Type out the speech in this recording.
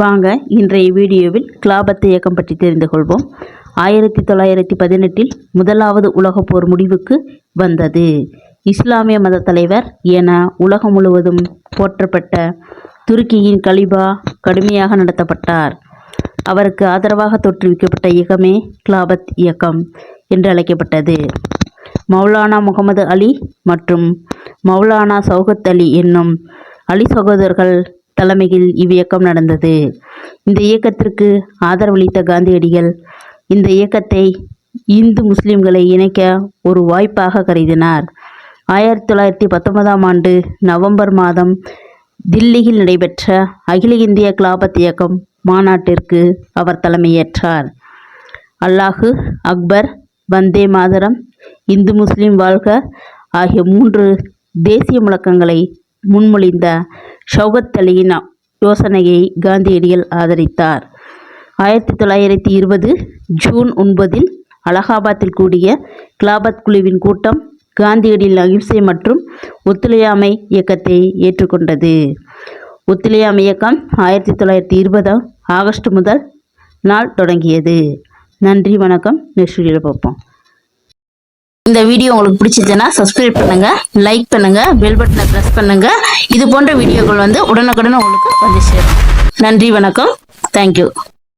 வாங்க இன்றைய வீடியோவில் கிலாபத் இயக்கம் பற்றி தெரிந்து கொள்வோம். ஆயிரத்தி தொள்ளாயிரத்தி பதினெட்டில் முதலாவது உலகப் போர் முடிவுக்கு வந்தது. இஸ்லாமிய மத தலைவர் என உலகம் முழுவதும் போற்றப்பட்ட துருக்கியின் கலிபா கடுமையாக நடத்தப்பட்டார். அவருக்கு ஆதரவாக தோற்றுவிக்கப்பட்ட இயக்கமே கிலாபத் இயக்கம் என்று அழைக்கப்பட்டது. மௌலானா முகமது அலி மற்றும் மௌலானா சௌகத் அலி என்னும் அலி சகோதரர்கள் தலைமையில் இவ்வியக்கம் நடந்தது. இந்த இயக்கத்திற்கு ஆதரவளித்த காந்தியடிகள் இந்த இயக்கத்தை இந்து முஸ்லிம்களை இணைக்க ஒரு வாய்ப்பாக கருதினார். ஆயிரத்தி தொள்ளாயிரத்தி பத்தொன்பதாம் ஆண்டு நவம்பர் மாதம் தில்லியில் நடைபெற்ற அகில இந்திய கிலாபத் இயக்கம் மாநாட்டிற்கு அவர் தலைமையேற்றார். அல்லாஹு அக்பர் வந்தே மாதரம் இந்து முஸ்லிம் வாழ்க ஆகிய மூன்று தேசிய முழக்கங்களை முன்மொழிந்த ஷௌகத் அலியின் யோசனையை காந்தியடிகள் ஆதரித்தார். ஆயிரத்தி தொள்ளாயிரத்தி இருபது ஜூன் ஒன்பதில் அலகாபாத்தில் கூடிய கிலாபத் குழுவின் கூட்டம் காந்தியடிகள் அகிம்சை மற்றும் ஒத்துழையாமை இயக்கத்தை ஏற்றுக்கொண்டது. ஒத்துழையாமை இயக்கம் ஆயிரத்தி தொள்ளாயிரத்தி இருபதாம் ஆகஸ்ட் முதல் நாள் தொடங்கியது. நன்றி வணக்கம். நெக்ஸ்ட் வீடியோவில் பார்ப்போம். இந்த வீடியோ உங்களுக்கு பிடிச்சிருச்சுன்னா சப்ஸ்கிரைப் பண்ணுங்க லைக் பண்ணுங்க பெல் பட்டனை ப்ரெஸ் பண்ணுங்க. இது போன்ற வீடியோக்கள் வந்து உடனுக்குடன் உங்களுக்கு வந்து சேரும். நன்றி வணக்கம். தேங்க்யூ